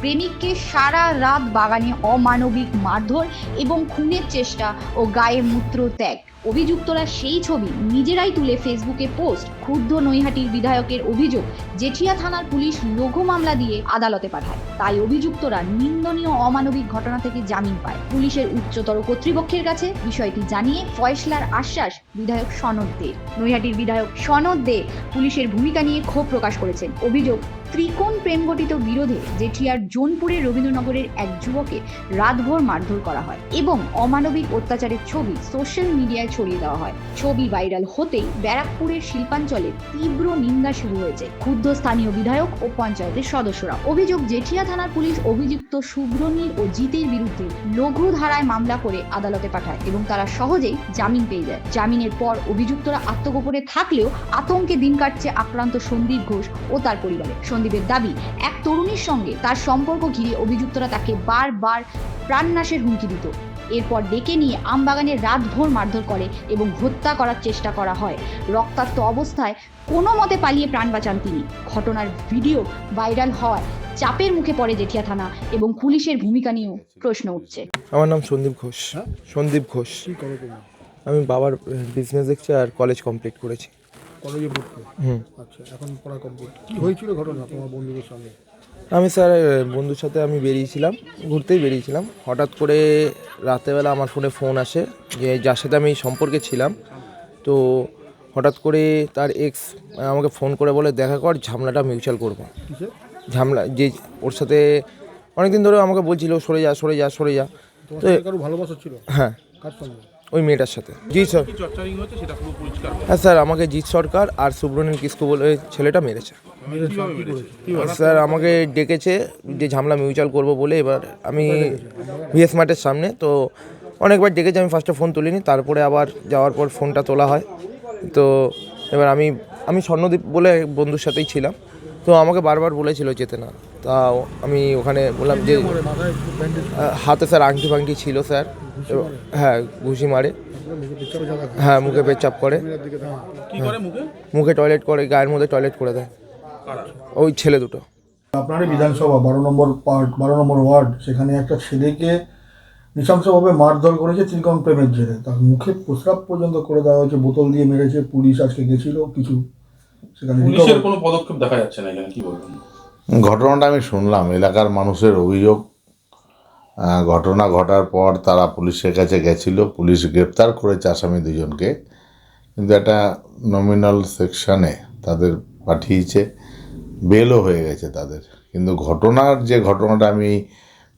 প্রেমিককে সারা রাত বাগানে অমানবিক মারধর এবং খুনের চেষ্টা ও গায়ে মূত্র ত্যাগ। অভিযুক্তরা সেই ছবি নিজেরাই তুলে ফেসবুকে পোস্ট। ক্ষুব্ধ নৈহাটির বিধায়কের অভিযোগ, জেঠিয়া থানার পুলিশ লঘু মামলা দিয়ে আদালতে পাঠায়। তাই অভিযুক্তরা নিন্দনীয় অমানবিক ঘটনা থেকে জামিন পায়। পুলিশের উচ্চতর কর্তৃপক্ষের কাছে বিষয়টি জানিয়ে ফয়সলার আশ্বাস বিধায়ক সনদ দে নৈহাটির বিধায়ক সনদ দে পুলিশের ভূমিকা নিয়ে ক্ষোভ প্রকাশ করেছেন। অভিযোগ ত্রিকোণ প্রেম ঘটিত বিরোধে জেঠিয়ার জোনপুরের রবীন্দ্রনগরের এক যুবকে রাতভর মারধর করা হয় এবং অমানবিক অত্যাচারের ছবি সোশ্যাল মিডিয়ায় ছড়িয়ে দেওয়া হয়। ছবি ভাইরাল হতেই ব্যারাকপুরের শিল্পাঞ্চলে তীব্র নিন্দা শুরু হয়েছে। ক্ষুব্ধ স্থানীয় বিধায়ক ও পঞ্চায়েতের সদস্যরা। অভিযোগ, জেঠিয়া থানার পুলিশ অভিযুক্ত শুভ্রনীল ও জিতের বিরুদ্ধে লঘু ধারায় মামলা করে আদালতে পাঠায় এবং তারা সহজেই জামিন পেয়ে যায়। জামিনের পর অভিযুক্তরা আত্মগোপনে থাকলেও আতঙ্কে দিন কাটছে আক্রান্ত সন্দীপ ঘোষ ও তার পরিবারে। সন্দীপের দাবি এক তরুণীর সঙ্গে তার সম্পর্ক ঘিরে অভিযুক্তরা তাকে বারবার প্রাণনাশের হুমকি দিত। এরপর ডেকে নিয়ে আমবাগানে রাতভর মারধর করে এবং হত্যা করার চেষ্টা করা হয়। রক্তাক্ত অবস্থায় কোনো মতে পালিয়ে প্রাণ বাঁচান তিনি। ঘটনার ভিডিও ভাইরাল হওয়ায় চাপের মুখে পড়ে জেঠিয়া থানা এবং পুলিশের ভূমিকা নিয়েও প্রশ্ন উঠছে। আমার নাম সন্দীপ ঘোষ। হ্যাঁ? সন্দীপ ঘোষ। আমি বাবার বিজনেস দেখছি আর কলেজ কমপ্লিট করেছি। কলেজে পড়তে আচ্ছা এখন পড়া কমপ্লিট কি হয়েছিল ঘটনা তোমার বন্ধুদের সঙ্গে? আমি স্যার বন্ধুর সাথে আমি বেরিয়েছিলাম ঘুরতেই বেরিয়েছিলাম। হঠাৎ করে রাতেবেলা আমার ফোনে ফোন আসে যে যার সাথে আমি সম্পর্কে ছিলাম। তো হঠাৎ করে তার এক্স আমাকে ফোন করে বলে দেখা কর ঝামলাটা মিউচুয়াল করব। ঝামলা যে ওর সাথে অনেকদিন ধরে আমাকে বলছিল সরে যা সরে যা সরে যা। তো ভালোবাসা ছিল? হ্যাঁ। কার সঙ্গে? ওই মেয়েটার সাথে। জি স্যার হ্যাঁ স্যার আমাকে জিৎ সরকার আর সুব্রনীল কিসকু বলে ছেলেটা মেরেছে। মেরেছে কি করেছে? কি স্যার আমাকে ডেকেছে যে ঝামলা মিউচুয়াল করব বলে এবার আমি ভিএস মার্টের সামনে তো অনেকবার ডেকেছে আমি ফার্স্টে ফোন তুলিনি তারপরে আবার যাওয়ার পর ফোনটা তোলা হয়। তো এবার আমি আমি স্বর্ণদীপ বলে বন্ধুর সাথেই ছিলাম তো আমাকে বারবার বলেছিল যেতে না। তাও আমি ওখানে বললাম যে হাতে স্যার আংটি ফাংটি ছিল স্যার। হ্যাঁ ঘুষি মারে। হ্যাঁ মুখে পেচাপ করে। মুখে? মুখে টয়লেট করে গায়ের মধ্যে টয়লেট করে দেয়। ওই ছেলে দুটো। আপনারই বিধানসভা বারো নম্বর পার্ট বারো নম্বর ওয়ার্ড সেখানে একটা ছেলেকে নৃশংসভাবে মারধর করেছে ত্রিকোণ প্রেমের জেরে। তার মুখে প্রস্রাব পর্যন্ত করে দেওয়া হয়েছে বোতল দিয়ে মেরেছে পুলিশ আজকে গেছিল কিছু সেখানে পুলিশের কোনো পদক্ষেপ দেখা যাচ্ছে না এখানে কি বলবেন? ঘটনাটা আমি শুনলাম এলাকার মানুষের অভিযোগ ঘটনা ঘটার পর তারা পুলিশের কাছে গেছিল। পুলিশ গ্রেপ্তার করেছে আসামি দুজনকে। কিন্তু একটা নমিনাল সেকশনে তাদের পাঠিয়েছে। বেলও হয়ে গেছে তাদের। কিন্তু ঘটনার যে ঘটনাটা আমি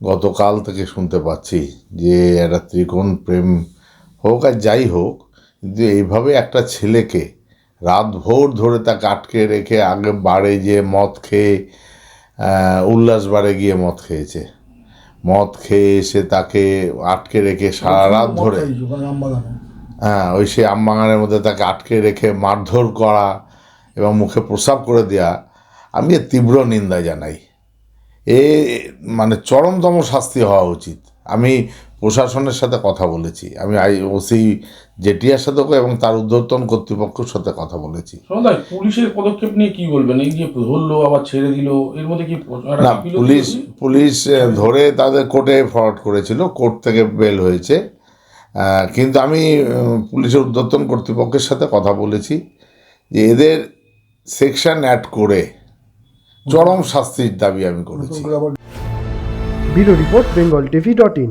গতকাল থেকে শুনতে পাচ্ছি যে একটা ত্রিকোণ প্রেম হোক আর যাই হোক কিন্তু এইভাবে একটা ছেলেকে রাত ভোর ধরে তাকে আটকে রেখে আগে বাড়ে যে মদ খেয়ে উল্লাস বাড়ে গিয়ে মদ খেয়েছে। মদ খেয়ে এসে তাকে আটকে রেখে সারা রাত ধরে। হ্যাঁ ওই সেই আমবাগানের মধ্যে তাকে আটকে রেখে মারধর করা এবং মুখে প্রস্রাব করে দেওয়া আমি এর তীব্র নিন্দা জানাই। এ মানে চরমতম শাস্তি হওয়া উচিত। আমি প্রশাসনের সাথে কথা বলেছি। আমি আই ওসি জেটিয়ার সাথে এবং তার ঊর্ধ্বতন কর্তৃপক্ষের সাথে কথা বলেছি। পুলিশের পদক্ষেপ নিয়ে কি বলবেন? এই যে ধরলো আবার ছেড়ে দিল এর মধ্যে কি না পুলিশ পুলিশ ধরে তাদের কোর্টে ফরওয়ার্ড করেছিল কোর্ট থেকে বেল হয়েছে। কিন্তু আমি পুলিশের উদ্যতন কর্তৃপক্ষের সাথে কথা বলেছি যে এদের সেকশন অ্যাড করে চরম শাস্তির দাবি আমি করেছি। Bureau report Bengal TV dot in.